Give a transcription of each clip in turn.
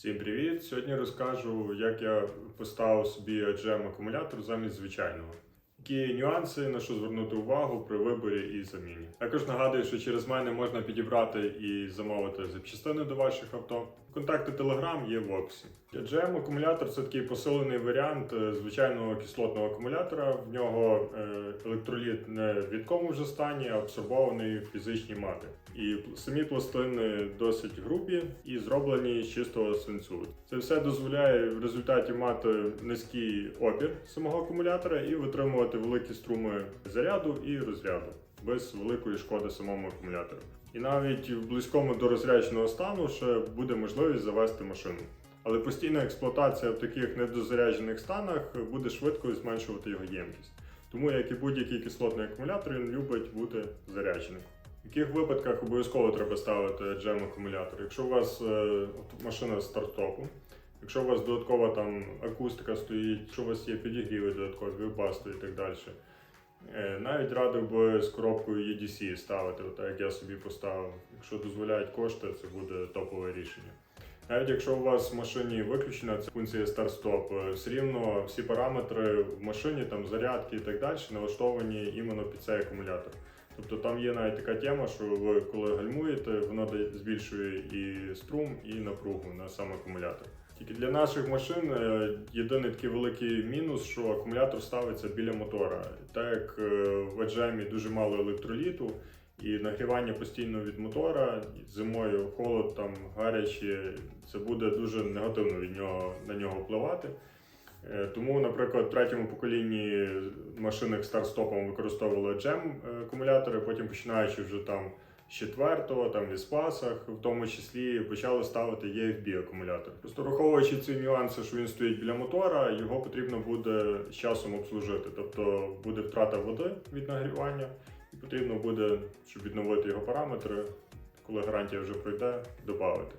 Всім привіт! Сьогодні розкажу, як я поставив собі GM акумулятор замість звичайного. Які нюанси, на що звернути увагу при виборі і заміні. Також нагадую, що через мене можна підібрати і замовити запчастини до ваших авто. Контакти Telegram є в описі. GM акумулятор це такий посилений варіант е, звичайного кислотного акумулятора. В нього е, електроліт не в рідкому вже стані, а абсорбований в фізичній мати. І самі пластини досить грубі і зроблені з чистого свинцю. Це все дозволяє в результаті мати низький опір самого акумулятора і витримувати великі струми заряду і розряду без великої шкоди самому акумулятору. І навіть в близькому до розрядженого стану ще буде можливість завести машину. Але постійна експлуатація в таких недозаряджених станах буде швидко зменшувати його ємкість. Тому, як і будь-який кислотний акумулятор, він любить бути зарядженим. В яких випадках обов'язково треба ставити джем акумулятор? Якщо у вас е, машина з стартопу, якщо у вас додаткова там акустика стоїть, якщо у вас є підігріви додаткові, вибасти і так далі. Е, Навіть радив би з коробкою EDC ставити, так як я собі поставив. Якщо дозволяють кошти, це буде топове рішення. Навіть якщо у вас в машині виключена ця функція старт-стоп, е, все рівно всі параметри в машині, там зарядки і так далі, налаштовані іменно під цей акумулятор. Тобто там є навіть така тема, що ви коли гальмуєте, воно збільшує і струм, і напругу на сам акумулятор. Тільки для наших машин е, єдиний такий великий мінус, що акумулятор ставиться біля мотора. Так як е, в AGM дуже мало електроліту і нагрівання постійно від мотора, зимою холод там гарячі, це буде дуже негативно від нього на нього впливати. Е, Тому, наприклад, в третьому поколінні машин старт-стопом використовували джем акумулятори, потім починаючи вже там з четвертого, там в Іспасах, в тому числі почали ставити EFB акумулятор. Просто враховуючи ці нюанси, що він стоїть біля мотора, його потрібно буде з часом обслужити. Тобто буде втрата води від нагрівання, і потрібно буде, щоб відновити його параметри, коли гарантія вже пройде, додати.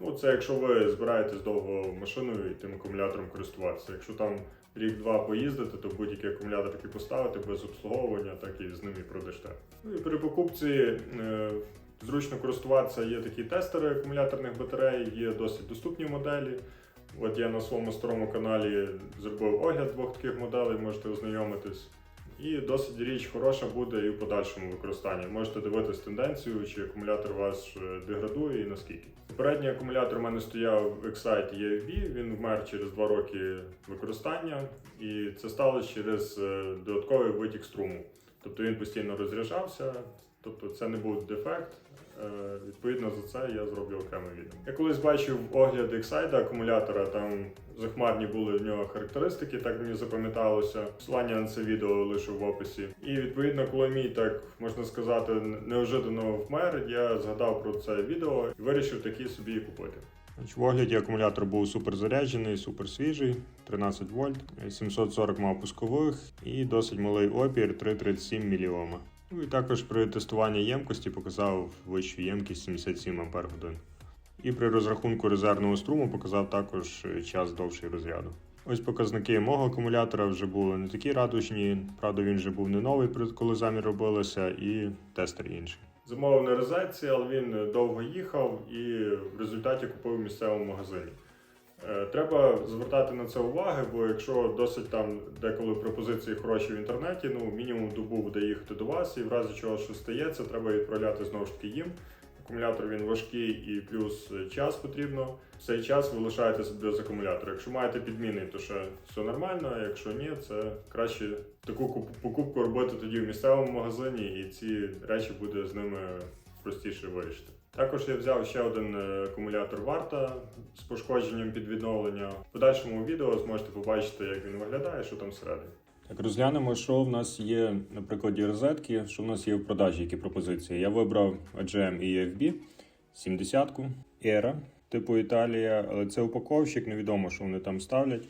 Ну, це якщо ви збираєтесь довго машиною і тим акумулятором користуватися. Якщо там рік-два поїздити, то будь-який акумулятор такий поставити без обслуговування, так і з ним і продасте. Ну і при покупці е, зручно користуватися. Є такі тестери акумуляторних батарей, є досить доступні моделі. От я на своєму старому каналі зробив огляд двох таких моделей, можете ознайомитись. І досить річ хороша буде і в подальшому використанні. Можете дивитись тенденцію, чи акумулятор ваш е, деградує і наскільки. Попередній акумулятор у мене стояв в Excite EFB, він вмер через 2 роки використання, і це сталося через е, додатковий витік струму. Тобто він постійно розряджався, тобто це не був дефект. Е, Відповідно за це я зроблю окреме відео. Я колись бачив огляд Excite акумулятора, там захмарні були в нього характеристики, так мені запам'яталося. Посилання на це відео лише в описі. І відповідно, коли мій так можна сказати, неожиданно вмер, я згадав про це відео і вирішив такі собі купити. В огляді акумулятор був супер заряджений, супер свіжий, 13 вольт, 740 мав пускових і досить малий опір 3,37 мОм. Ну і також при тестуванні ємкості показав вищу ємкість 77 Ах. І при розрахунку резервного струму показав також е, час довший розряду. Ось показники мого акумулятора вже були не такі радужні. Правда, він вже був не новий, коли замір робилося, і тестер інший. Замовив на розетці, але він довго їхав і в результаті купив в місцевому магазині. Е, Треба звертати на це уваги, бо якщо досить там деколи пропозиції хороші в інтернеті, ну мінімум добу буде їхати до вас, і в разі чого що стається, треба відправляти знову ж таки їм. Акумулятор він важкий і плюс час потрібно. Цей час ви лишаєтеся без акумулятора. Якщо маєте підміни, то ще все нормально. А якщо ні, це краще таку куп- покупку робити тоді в місцевому магазині, і ці речі буде з ними простіше вирішити. Також я взяв ще один е, акумулятор варта з пошкодженням під відновлення. В подальшому відео зможете побачити, як він виглядає, що там всередині. Так, розглянемо, що в нас є на прикладі розетки, що в нас є в продажі, які пропозиції. Я вибрав AGM і EFB 70-ку, Era, типу Італія, але це упаковщик, невідомо, що вони там ставлять.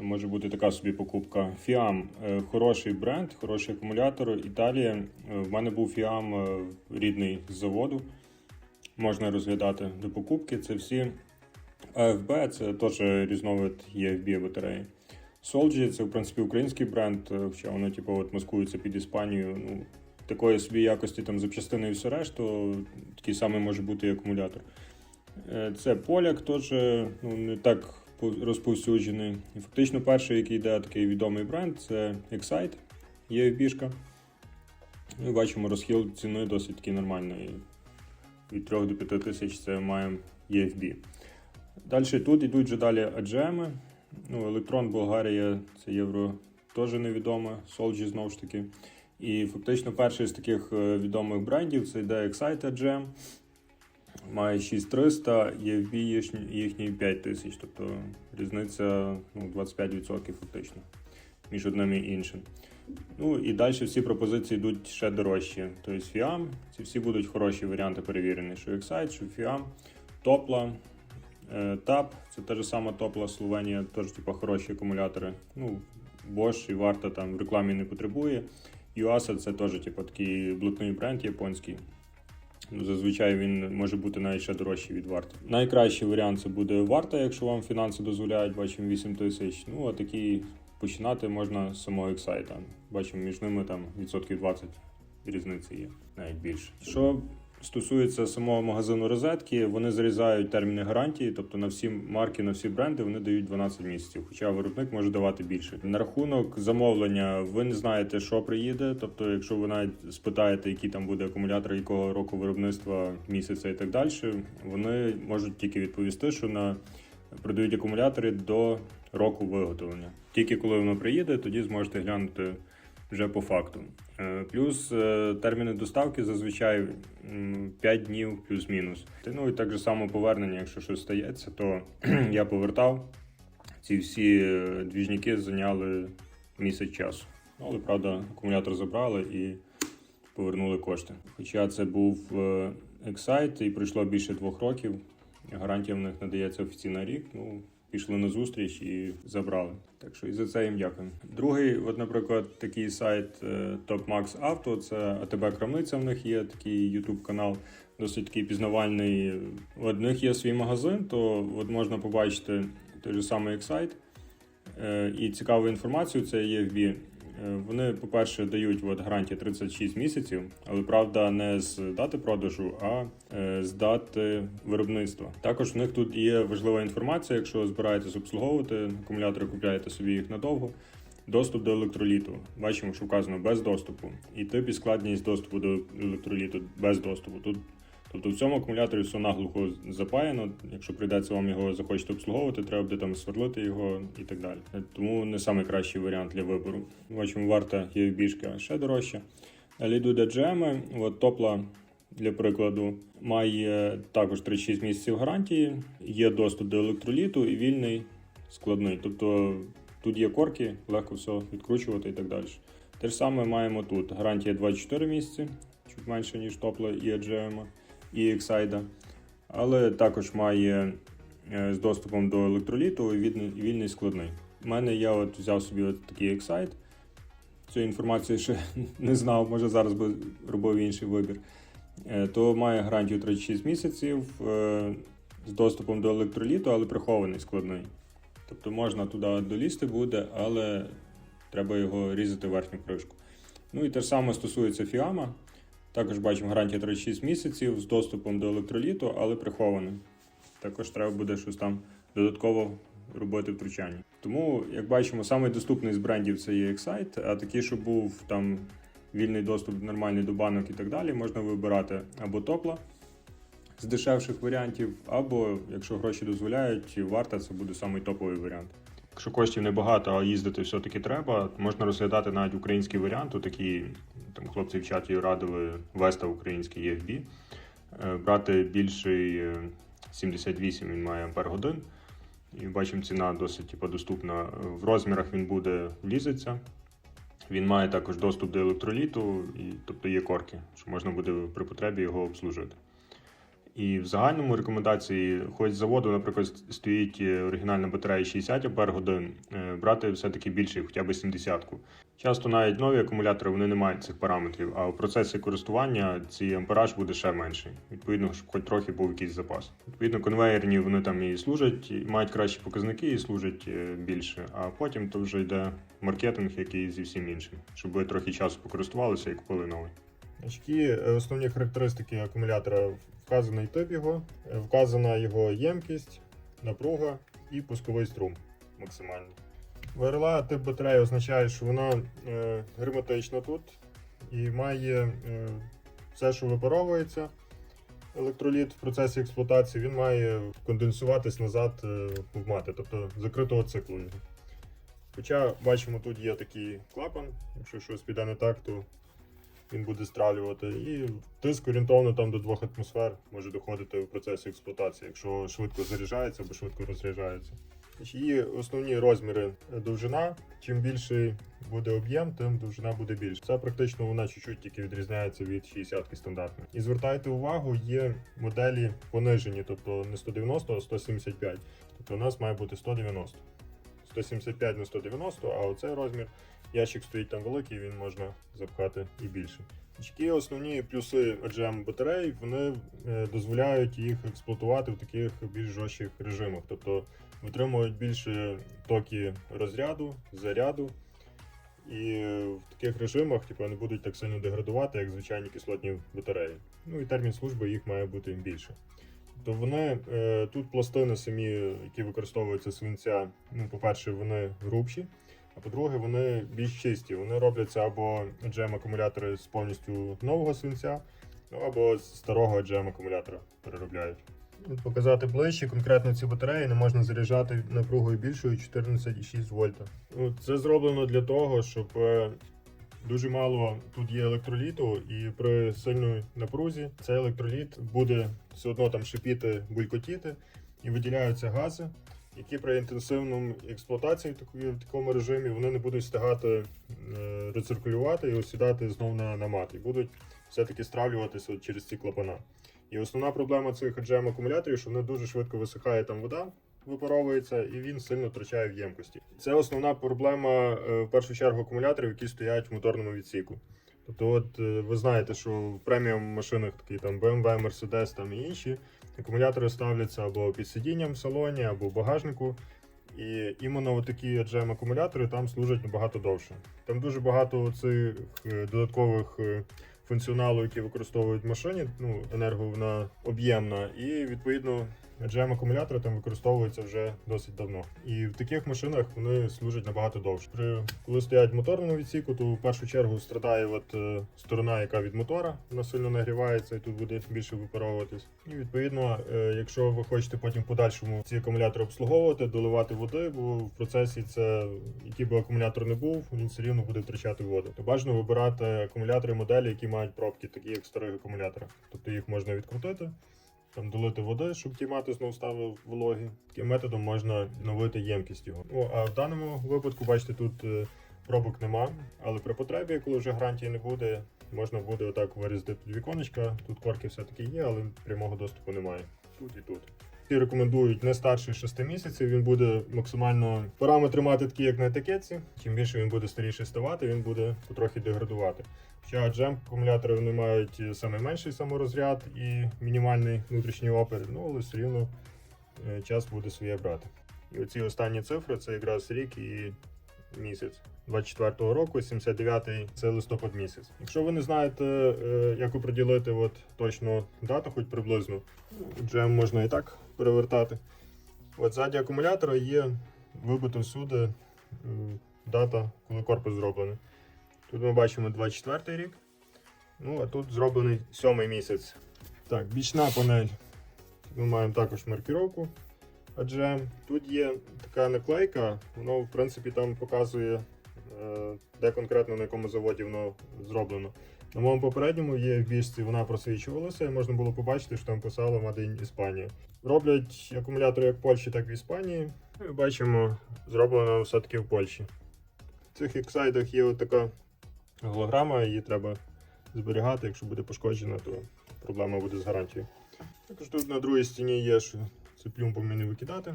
Може бути така собі покупка. Фіам е, хороший бренд, хороший акумулятор. Італія. Е, В мене був Фіам рідний з заводу. Можна розглядати до покупки. Це всі AFB, це теж різновид EFB батареї. Solgy це в принципі український бренд, е, хоча воно типу, от маскується під Іспанію. Ну, такої собі якості там запчастини і все решту, такий самий може бути і акумулятор. Е, Це поляк, теж ну, не так розповсюджений. І фактично перший, який йде такий відомий бренд, це Excite, ЄФБшка. Ми бачимо розхил ціни досить таки нормальний. Від 3 до 5 тисяч це маємо EFB. Далі тут йдуть вже далі AGM. Ну, Електрон Болгарія, це євро теж невідоме, Solgy знову ж таки. І фактично перший з таких е, відомих брендів це йде Excite AGM. Має 6300, EFB їхній 5000, тобто різниця ну, 25% фактично між одним і іншим. Ну і далі всі пропозиції йдуть ще дорожчі. Тобто FIAM, ці всі будуть хороші варіанти перевірені, що Excite, що FIAM, Топла, е, TAP, це те ж саме Топла Словенія, теж типу, хороші акумулятори. Ну, Bosch і Варта там в рекламі не потребує. Yuasa це теж типу, такий блатний бренд японський. Ну, зазвичай він може бути навіть ще дорожчий від варти. Найкращий варіант це буде варта, якщо вам фінанси дозволяють, бачимо 8 тисяч. Ну а такий починати можна з самого ексайта. Бачимо, між ними там відсотків 20 різниці є, навіть більше. Що стосується самого магазину розетки, вони зарізають терміни гарантії, тобто на всі марки, на всі бренди вони дають 12 місяців, хоча виробник може давати більше. На рахунок замовлення, ви не знаєте, що приїде. Тобто, якщо ви навіть спитаєте, який там буде акумулятор, якого року виробництва місяця і так далі, вони можуть тільки відповісти, що на продають акумулятори до року виготовлення. Тільки коли воно приїде, тоді зможете глянути вже по факту. Е, Плюс е, терміни доставки зазвичай м, 5 днів плюс-мінус. Ну і так же само повернення, якщо щось стається, то я повертав. Ці всі е, двіжники зайняли місяць часу. Ну, Але правда, акумулятор забрали і повернули кошти. Хоча це був е, Excite і пройшло більше двох років. Гарантія в них надається офіційно рік. Ну, пішли на зустріч і забрали. Так що і за це їм дякую. Другий, от, наприклад, такий сайт е, TopMax Auto, це АТБ Крамниця. В них є такий YouTube канал, досить такий пізнавальний. В них є свій магазин, то от можна побачити той же самий як сайт. І цікаву інформацію це є в Е, Вони, по-перше, дають от гарантію 36 місяців, але правда не з дати продажу, а е, з дати виробництва. Також в них тут є важлива інформація, якщо збираєтесь обслуговувати акумулятори, купляєте собі їх надовго. Доступ до електроліту. Бачимо, що вказано без доступу. І тип і складність доступу до електроліту без доступу. Тут Тобто в цьому акумуляторі все наглухо запаяно. Якщо прийдеться вам його захочете обслуговувати, треба буде там сверлити його і так далі. Тому не найкращий варіант для вибору. Бачимо, варта є бішка ще дорожча. Далі йдуть DGM. От топла, для прикладу, має також 36 місяців гарантії, є доступ до електроліту і вільний складний. Тобто тут є корки, легко все відкручувати і так далі. Те ж саме маємо тут. Гарантія 24 місяці, чуть менше, ніж топла і AGM і Excite, але також має е, з доступом до електроліту і вільний, складний. У мене я от взяв собі от такий Excite. Цю інформацію ще не знав, може зараз би робив інший вибір. Е, То має гарантію 36 місяців е, з доступом до електроліту, але прихований складний. Тобто можна туди долізти буде, але треба його різати верхню кришку. Ну і те ж саме стосується фіама. Також бачимо гарантія 36 місяців з доступом до електроліту, але прихований. Також треба буде щось там додатково робити втручання. Тому, як бачимо, самий доступний з брендів це є Excite, а такий, що був там вільний доступ нормальний до банок і так далі, можна вибирати або топла з дешевших варіантів, або, якщо гроші дозволяють, варта це буде самий топовий варіант. Якщо коштів небагато, а їздити все-таки треба, можна розглядати навіть український варіант. Такі там хлопці в чаті радили Веста український EFB. Е, Брати більший е, 78 він має ампер годин. І бачимо, ціна досить типу, доступна. В розмірах він буде влізеться. Він має також доступ до електроліту, і, тобто є корки, що можна буде при потребі його обслужити. І в загальному рекомендації, хоч заводу, наприклад, стоїть е, оригінальна батарея 60 Ах, брати все-таки більше, хоча б 70 Часто навіть нові акумулятори вони не мають цих параметрів, а в процесі користування цей ампераж буде ще менший. Відповідно, щоб хоч трохи був якийсь запас. Відповідно, конвейерні вони там і служать, мають кращі показники і служать е, більше. А потім то вже йде маркетинг, який зі всім іншим, щоб ви трохи часу покористувалися і купили новий. Е, основні характеристики акумулятора вказаний тип його, е, вказана його ємкість, напруга і пусковий струм максимальний. ВРЛА тип батареї означає, що вона е, герметична тут і має е, все, що випаровується. Електроліт в процесі експлуатації він має конденсуватись назад е, в мати, тобто закритого циклу. Хоча бачимо, тут є такий клапан, якщо щось піде не так, то він буде стравлювати. І тиск орієнтовно там до 2 атмосфер може доходити в процесі експлуатації, якщо швидко заряджається або швидко розряджається. Її основні розміри е, довжина. Чим більший буде об'єм, тим довжина буде більше. Це практично вона чуть-чуть тільки відрізняється від 60-ки стандартної. І звертайте увагу, є моделі понижені, тобто не 190, а 175. Тобто у нас має бути 190. 175 на 190, а оцей розмір ящик стоїть там великий, він можна запхати і більше. Які основні плюси AGM батарей, вони е, дозволяють їх експлуатувати в таких більш жорстких режимах, тобто витримують більше токи розряду, заряду. І в таких режимах типу, не будуть так сильно деградувати, як звичайні кислотні батареї. Ну і термін служби їх має бути більше. То вони е, тут пластини самі, які використовуються свинця, ну, по-перше, вони грубші, а по-друге, вони більш чисті. Вони робляться або GM акумулятори з повністю нового свинця, ну або з старого GM акумулятора переробляють. Показати ближче, конкретно ці батареї не можна заряджати напругою більшою 14,6 вольта. Ну, Це зроблено для того, щоб е, дуже мало тут є електроліту, і при сильній напрузі цей електроліт буде все одно там шипіти, булькотіти, і виділяються гази, які при інтенсивному експлуатації в такому режимі вони не будуть встигати е, рециркулювати і осідати знову на, на мат, і будуть все-таки стравлюватися через ці клапана. І основна проблема цих AGM акумуляторів, що вони дуже швидко висихає там вода, випаровується, і він сильно втрачає в ємкості. Це основна проблема е, в першу чергу акумуляторів, які стоять в моторному відсіку. Тобто, от е, ви знаєте, що в преміум машинах, такі там BMW, Mercedes там і інші, акумулятори ставляться або під сидінням в салоні, або в багажнику. І іменно такі AGM акумулятори там служать набагато довше. Там дуже багато цих е, додаткових е, функціоналу, які використовують в машині, ну, енерго об'ємна, і відповідно GM акумулятори там використовуються вже досить давно. І в таких машинах вони служать набагато довше. При коли стоять в моторному відсіку, то в першу чергу страдає от, е, сторона, яка від мотора, вона сильно нагрівається, і тут буде більше випаровуватись. І відповідно, е, якщо ви хочете потім в подальшому ці акумулятори обслуговувати, доливати води, бо в процесі це який би акумулятор не був, він все рівно буде втрачати воду. То бажано вибирати акумулятори моделі, які мають пробки, такі як старих акумуляторах. Тобто їх можна відкрутити там долити води, щоб ті мати знову стали вологі. Таким методом можна новити ємкість його. О, а в даному випадку, бачите, тут е, пробок нема, але при потребі, коли вже гарантії не буде, можна буде отак вирізати під віконечка. Тут корки все-таки є, але прямого доступу немає. Тут і тут. Всі рекомендують не старше 6 місяців. Він буде максимально параметри мати такі, як на етикетці. Чим більше він буде старіше ставати, він буде потрохи деградувати. Хоча джем акумулятори вони мають найменший саморозряд і мінімальний внутрішній опір, ну але все рівно е, час буде своє брати. І оці останні цифри це якраз рік і місяць. 24-го року, 79-й це листопад місяць. Якщо ви не знаєте, е, як оприділити от точно дату, хоч приблизно, джем можна і так перевертати. От ззаді акумулятора є вибито всюди е, дата, коли корпус зроблений. Тут ми бачимо 24 рік. Ну, а тут зроблений 7 місяць. Так, бічна панель. Ми маємо також маркіровку. Адже тут є така наклейка, воно в принципі там показує, е, де конкретно на якому заводі воно зроблено. На моєму попередньому є в бічці, вона просвічувалася, і можна було побачити, що там писало Made in Іспанія. Роблять акумулятори як в Польщі, так і в Іспанії. Ну, і бачимо, зроблено все-таки в Польщі. В цих ексайдах є така голограма, її треба зберігати. Якщо буде пошкоджена, то проблема буде з гарантією. Також тут на другій стіні є, що цю плюмбу мені викидати.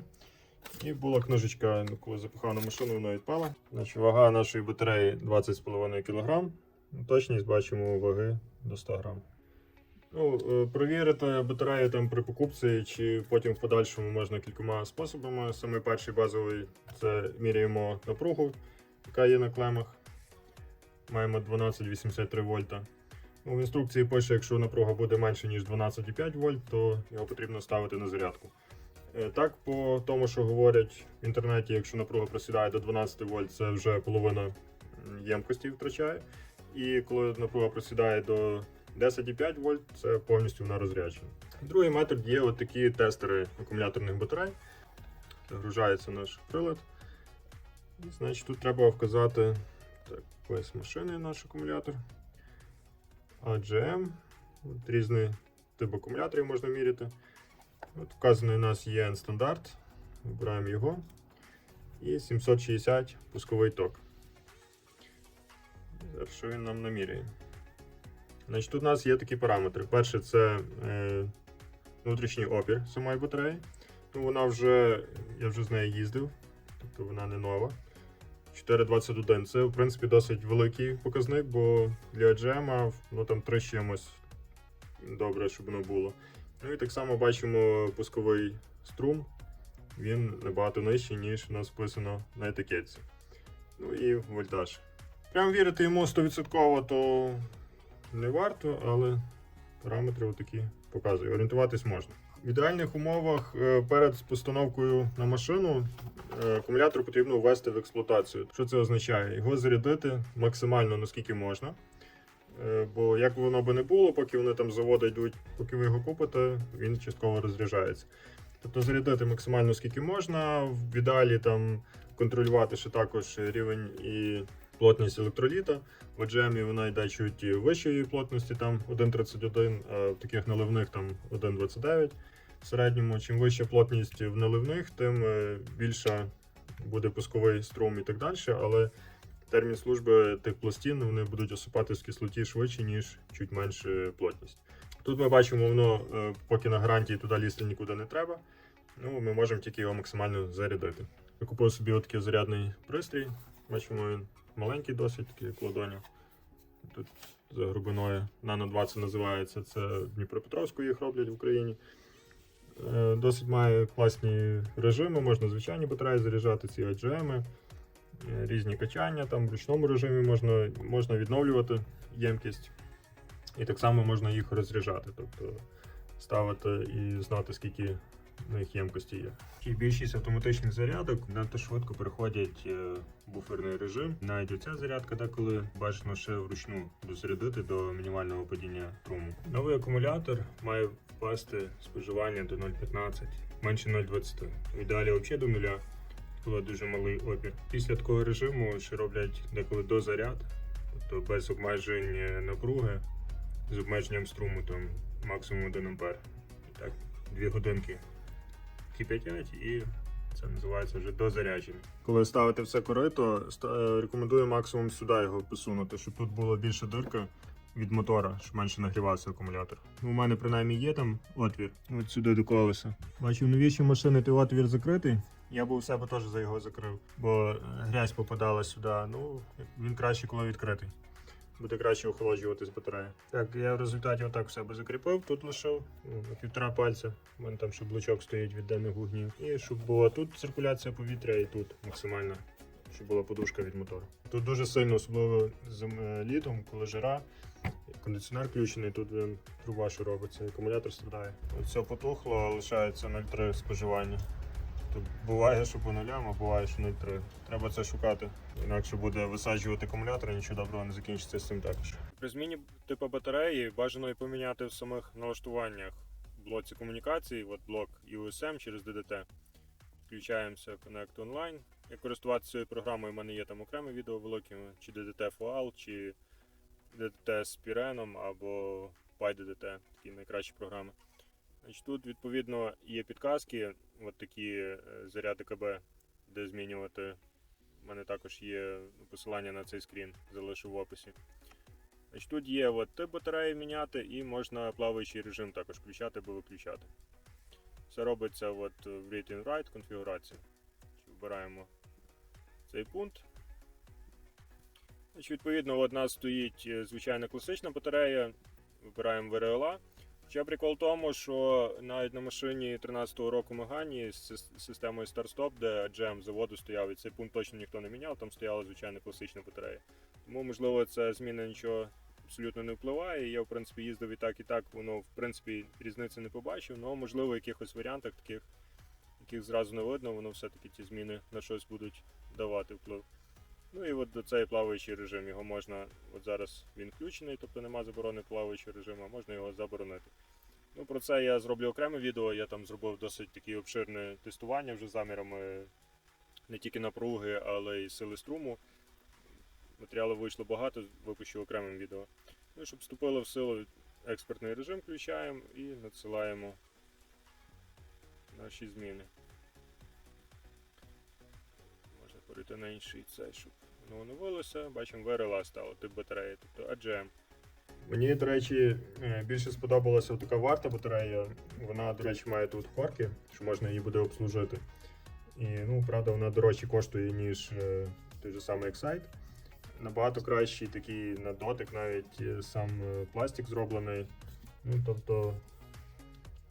І була книжечка, ну, коли запихав на машину, вона відпала. Значить, вага нашої батареї 20,5 кг. Точність бачимо ваги до 100 грам. Ну, е, Провірити батарею там при покупці чи потім в подальшому можна кількома способами. Саме перший базовий це міряємо напругу, яка є на клемах. Маємо 12,83 вольта. Ну, в інструкції пише, якщо напруга буде менше, ніж 12,5 вольт, то його потрібно ставити на зарядку. Е, Так, по тому, що говорять в інтернеті, якщо напруга просідає до 12 вольт, це вже половина ємкості втрачає. І коли напруга просідає до 10,5 вольт, це повністю вона розряджена. Другий метод є от такі тестери акумуляторних батарей. Загружається наш прилад. І, значить, тут треба вказати так, ось машини наш акумулятор. AGM. От різний тип акумуляторів можна міряти. От вказаний у нас є N стандарт. Вибираємо його. І 760 пусковий ток. Зараз що він нам наміряє. Значить, тут у нас є такі параметри. Перше це е, внутрішній опір самої батареї. Ну, вона вже, я вже з нею їздив, тобто вона не нова. 4,21. Це, в принципі, досить великий показник, бо для GM ну, там 3 з чимось добре, щоб воно було. Ну і так само бачимо пусковий струм. Він набагато нижчий, ніж у нас вписано на етикетці. Ну і вольтаж. Прям вірити йому 100% то не варто, але параметри отакі показує. Орієнтуватись можна. В ідеальних умовах е, перед постановкою на машину е, акумулятор потрібно ввести в експлуатацію. Що це означає? Його зарядити максимально наскільки можна. Е, Бо як воно би не було, поки вони там з заводу йдуть, поки ви його купите, він частково розряджається. Тобто зарядити максимально скільки можна, в ідеалі там контролювати ще також рівень і плотність електроліта. В AGM вона йде чуть вищої плотності, там 1,31, а в таких наливних там 1,29 в середньому. Чим вища плотність в наливних, тим е, більша буде пусковий струм і так далі. Але термін служби тих пластин вони будуть осипатись в кислоті швидше, ніж чуть менша плотність. Тут ми бачимо, воно е, поки на гарантії туди лізти нікуди не треба. Ну, ми можемо тільки його максимально зарядити. Я купив собі отакий зарядний пристрій. Бачимо, він маленький досить, такий як. Тут за грубиною Nano 20 називається. Це в Дніпропетровську їх роблять в Україні. Е, Досить має класні режими, можна звичайні батареї заряджати, ці AGM, е, різні качання, там в ручному режимі можна, можна відновлювати ємкість. І так само можна їх розряджати, тобто ставити і знати, скільки в них ємкості є. І більшість автоматичних зарядок надто швидко переходять е, буферний режим. Навіть оця зарядка деколи бажано ще вручну дозарядити до мінімального падіння струму. Новий акумулятор має впасти споживання до 0,15, менше 0,20. В ідеалі взагалі до нуля, коли дуже малий опір. Після такого режиму ще роблять деколи дозаряд, тобто без обмежень е, напруги, з обмеженням струму там максимум 1 ампер. І так, 2 годинки кип'ятять і це називається вже дозарядження. Коли ставите все корито, е, рекомендую максимум сюди його посунути, щоб тут була більша дирка від мотора, щоб менше нагрівався акумулятор. У мене принаймні є там отвір, от сюди до колеса. Бачу, в новішій машини той отвір закритий. Я би у себе теж за його закрив, бо е, грязь попадала сюди. Ну, він краще, коли відкритий. Буде краще охолоджуватись батарея. Так, я в результаті отак в себе закріпив, тут лишив ну, півтора пальця. У мене там ще блочок стоїть від денних вогнів. І щоб була тут циркуляція повітря, і тут максимальна, щоб була подушка від мотору. Тут дуже сильно, особливо зим- е, літом, коли жара, кондиціонер включений, тут він труба що робиться, акумулятор страдає. От все потухло, лишається 0,3 споживання. Тут буває, що по нулям, а буває, що 0,3. Треба це шукати. Інакше буде висаджувати акумулятор, і нічого доброго не закінчиться з цим також. При зміні типу батареї бажано і поміняти в самих налаштуваннях блоці комунікацій, от блок USM через DDT. Включаємося в Connect Online. Як користуватися цією програмою, у мене є там окреме відео велике, чи DDT FOAL, чи DDT з Pirenom або PyDDT, такі найкращі програми. Значить, тут, відповідно, є підказки, от такі е, заряди КБ, де змінювати. У мене також є посилання на цей скрін, залишу в описі. Значить, тут є от, тип батареї міняти і можна плаваючий режим також включати або виключати. Все робиться от, в Read and Write конфігурації. Вибираємо цей пункт. Значить, відповідно, у нас стоїть е, звичайна класична батарея. Вибираємо VRLA. Ще прикол в тому, що навіть на машині 13-го року Мегані з системою старт-стоп, де джем заводу стояв, і цей пункт точно ніхто не міняв, там стояла звичайна класична батарея. Тому, можливо, ця зміна нічого абсолютно не впливає. Я, в принципі, їздив і так, і так, воно, в принципі, різниці не побачив, але можливо, в якихось варіантах таких, яких зразу не видно, воно все-таки ті зміни на щось будуть давати вплив. Ну і от до цей плаваючий режим його можна, от зараз він включений, тобто нема заборони плаваючого режиму, можна його заборонити. Ну, про це я зроблю окреме відео. Я там зробив досить таке обширне тестування вже замірами не тільки напруги, але й сили струму. Матеріалу вийшло багато, випущу окремим відео. Ну, щоб вступило в силу експертний режим, включаємо і надсилаємо наші зміни. Можна перейти на інший цей, щоб воно оновилося. Бачимо, ВРЛА стало тип батареї, тобто AGM. Мені, до речі, е, більше сподобалася така варта батарея. Вона, до речі, має тут корки, що можна її буде обслужити. І, ну, правда, вона дорожче коштує, ніж е, той же самий Excite. Набагато кращий такий на дотик, навіть е, сам пластик зроблений. Ну, тобто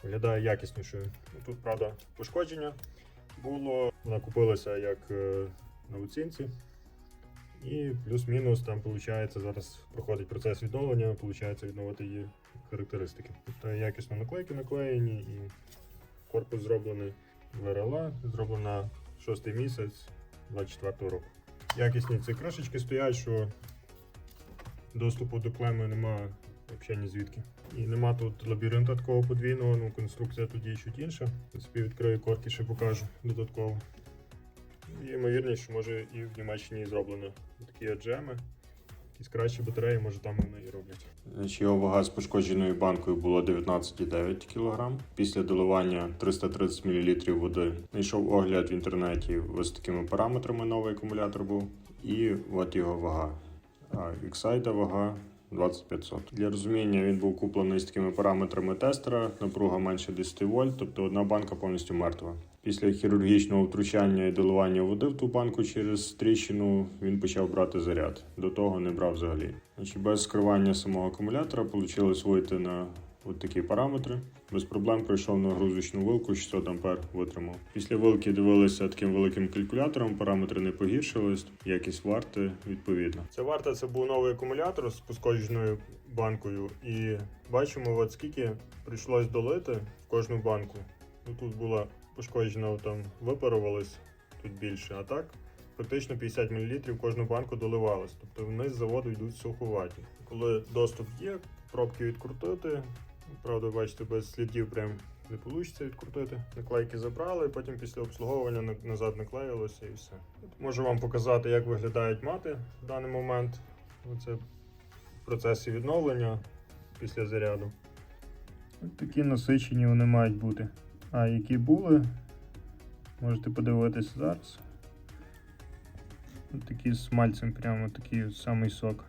виглядає якіснішою. Ну, тут, правда, пошкодження було. Вона купилася як на оцінці. І плюс-мінус там виходить, зараз проходить процес відновлення, виходить відновити її характеристики. Тобто якісно наклейки наклеєні і корпус зроблений ВРЛА, зроблена шостий місяць 24 року. Якісні ці кришечки стоять, що доступу до клеми немає взагалі ні звідки. І нема тут лабіринта такого подвійного, ну конструкція є чуть інша. В принципі, відкрию корки, ще покажу додатково. І ймовірність, що може і в Німеччині зроблено такі джеми. Якісь кращі батареї, може там вони і роблять. Його вага з пошкодженою банкою було 19,9 кг. Після доливання 330 мл води. Знайшов огляд в інтернеті ось такими параметрами новий акумулятор був. І от його вага. А Excite вага 2500. Для розуміння він був куплений з такими параметрами тестера, напруга менше 10 вольт, тобто одна банка повністю мертва. Після хірургічного втручання і доливання води в ту банку через тріщину він почав брати заряд. До того не брав взагалі. Значить, без скривання самого акумулятора вийшло вийти на от такі параметри. Без проблем пройшов нагрузочну вилку 600 А витримав. Після вилки дивилися таким великим калькулятором, параметри не погіршились, якість варти відповідна. Ця варта це був новий акумулятор з пошкодженою банкою, і бачимо, от скільки прийшлось долити в кожну банку. Ну тут була пошкоджена, там випарувалось тут більше, а так практично 50 мл кожну банку доливалось. Тобто вниз з заводу йдуть суховаті. Коли доступ є, пробки відкрутити. Правда, бачите, без слідів прям не вийде відкрутити. Наклейки забрали, потім після обслуговування назад наклеїлося і все. Можу вам показати, як виглядають мати в даний момент. Оце в процесі відновлення після заряду. Такі насичені вони мають бути. А які були, можете подивитися зараз. Такі з мальцем, прямо такий самий сок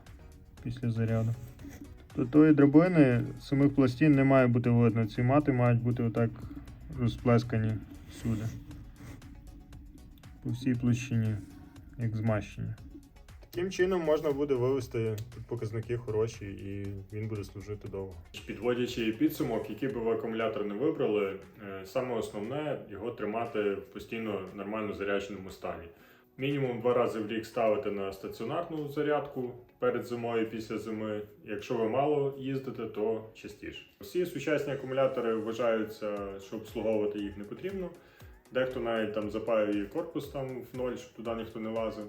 після заряду. До тої драбини самих пластин не має бути видно. Ці мати мають бути отак розплескані всюди. По всій площині, як змащені. Таким чином можна буде вивести показники хороші і він буде служити довго. Підводячи підсумок, який би ви акумулятор не вибрали, е, саме основне його тримати в постійно нормально зарядженому стані. Мінімум два рази в рік ставити на стаціонарну зарядку перед зимою після зими. Якщо ви мало їздите, то частіше. Всі сучасні акумулятори вважаються, що обслуговувати їх не потрібно. Дехто навіть там запаює корпус там в ноль, щоб туди ніхто не лазив.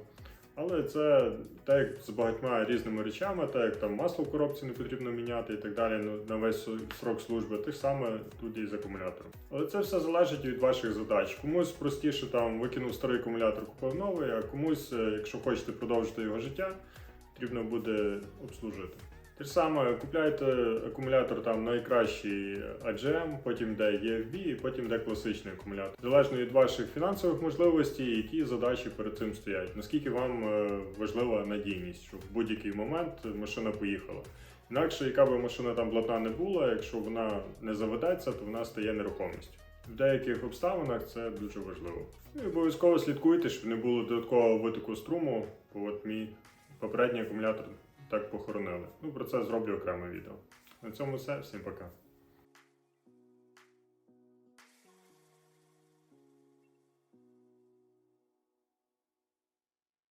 Але це так як з багатьма різними речами, так як там масло в коробці не потрібно міняти і так далі ну, на весь срок служби, те саме тут і з акумулятором. Але це все залежить від ваших задач. Комусь простіше там викинув старий акумулятор, купив новий, а комусь, е, якщо хочете продовжити його життя, потрібно буде обслужити. Те ж саме купляйте акумулятор там найкращий AGM, потім де EFB, і потім де класичний акумулятор. Залежно від ваших фінансових можливостей, які задачі перед цим стоять. Наскільки вам е, важлива надійність, щоб в будь-який момент машина поїхала. Інакше, яка би машина там блатна не була, якщо вона не заведеться, то вона стає нерухомістю. В деяких обставинах це дуже важливо. Ну, І обов'язково слідкуйте, щоб не було додаткового витоку струму, бо от мій попередній акумулятор так похоронили. Ну, про це зроблю окреме відео. На цьому все. Всім пока.